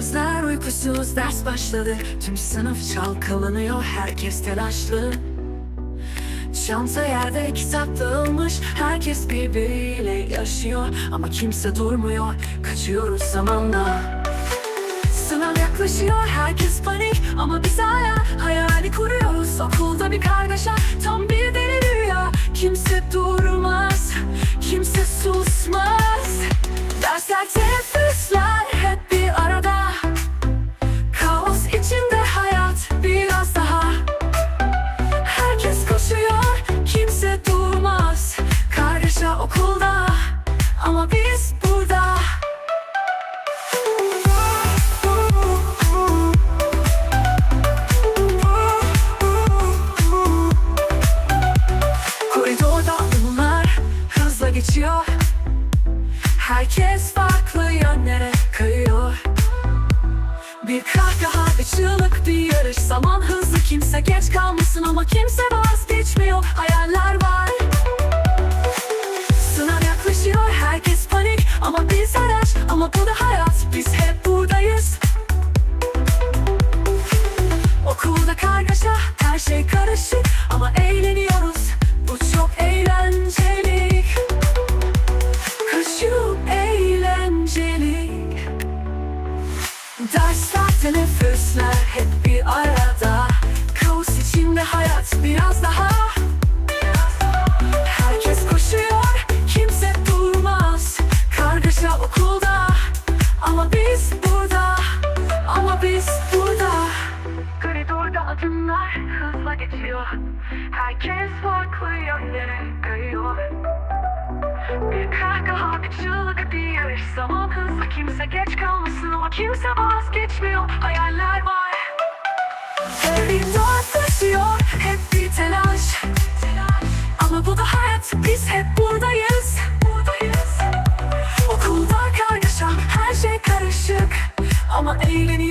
Gözler uykusuz ders başladı. Tüm sınıf çalkalanıyor herkes telaşlı. Çanta yerde kitap dağılmış Herkes birbiriyle yaşıyor. Ama kimse durmuyor Kaçıyoruz zamanla. Sınav yaklaşıyor herkes panik. Ama biz hala hayali kuruyoruz. Okulda bir kargaşa tam bir geçiyor. Herkes farklı yönlere kayıyor. Bir kahkaha ve çığlık bir yarış. Zaman hızlı kimse geç kalmasın ama kimse vazgeçmiyor. Hayaller var. Sınav yaklaşıyor herkes panik. Ama biz araç ama bu da Dersler, teneffüsler hep bir arada. Kaos içinde hayat biraz daha. Herkes koşuyor, kimse durmaz. Kargaşa okulda. Ama biz burada Ama biz burada. Koridorda adımlar hızla geçiyor. Herkes farklı yönlere kayıyor. Bir kahkaha, bir Kimse vazgeçmiyor, hayaller var. Koridor taşıyor, hep bir telaş. Ama bu da hayat, biz hep buradayız. Buradayız Okulda kargaşa, her şey karışık. Ama eğleniyoruz